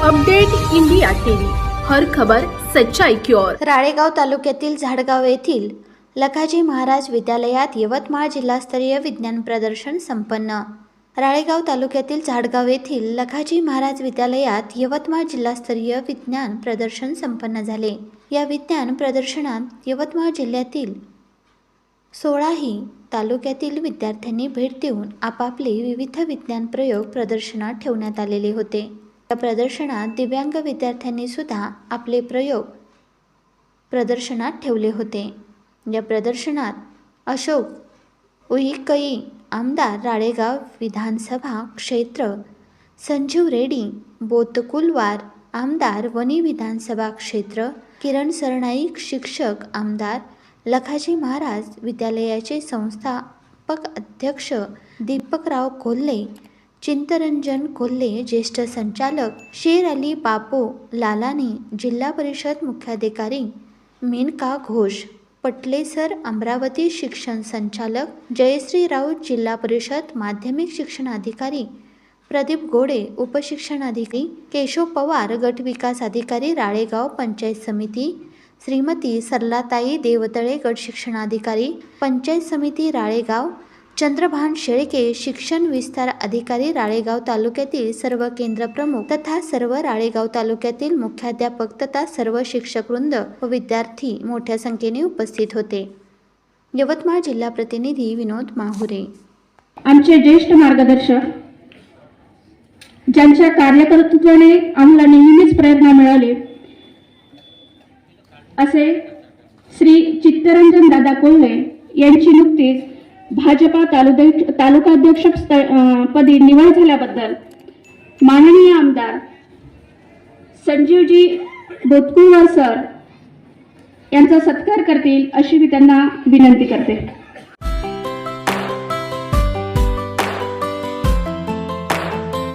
Update India TV. हर खबर सच्चाई की ओर. राळेगाव तालुक्यातील झाडगाव येथील लखाजी महाराज विद्यालयात यवतमाळ जिल्हास्तरीय विज्ञान प्रदर्शन संपन्न. राळेगाव तालुक्यातील झाडगाव येथील लखाजी महाराज विद्यालयात यवतमाळ जिल्हास्तरीय विज्ञान प्रदर्शन संपन्न झाले. या विज्ञान प्रदर्शनात यवतमाळ जिल्ह्यातील सोळाही तालुक्यातील विद्यार्थ्यांनी भेट देऊन आपापले विविध विज्ञान प्रयोग प्रदर्शनात ठेवण्यात आलेले होते. या प्रदर्शनात दिव्यांग विद्यार्थ्यांनी सुद्धा आपले प्रयोग प्रदर्शनात ठेवले होते. या प्रदर्शनात अशोक उईकई आमदार राळेगाव विधानसभा क्षेत्र संजीव रेड्डी बोतकुलवार आमदार वनी विधानसभा क्षेत्र किरण सरनाईक शिक्षक आमदार लखाजी महाराज विद्यालयाचे संस्थापक अध्यक्ष दीपकराव कोल्हे चिंतरंजन कोल्हे ज्येष्ठ संचालक शेर अली बापो लालानी जिल्हा परिषद मुख्याधिकारी मेनका घोष पटलेसर अमरावती शिक्षण संचालक जयश्री राऊत जिल्हा परिषद माध्यमिक शिक्षणाधिकारी प्रदीप गोडे उपशिक्षणाधिकारी केशव पवार गट विकास अधिकारी राळेगाव पंचायत समिती श्रीमती सरलाताई देवतळे गट शिक्षणाधिकारी पंचायत समिती राळेगाव चंद्रभान शेळके शिक्षण विस्तार अधिकारी राळेगाव तालुक्यातील सर्व केंद्र प्रमुख तथा सर्व राळेगाव तालुक्यातील मुख्याध्यापक तथा सर्व शिक्षकवृंद व विद्यार्थी मोठ्या संख्येने उपस्थित होते. यवतमाळ जिल्हा प्रतिनिधी विनोद माहुरे. आमचे ज्येष्ठ मार्गदर्शक ज्यांच्या कार्यकर्तृत्वाने आम्हाला नेहमीच प्रयत्न मिळाले असे श्री चित्तरंजन दादा कोल्हे यांची नुकतीच भाजपा तालुका तालुकाध्यक्ष पदी निवड झाल्याबद्दल माननीय आमदार संजीवजी बोतकुळवर सर यांचा सत्कार करतील अशी मी त्यांना विनंती करते.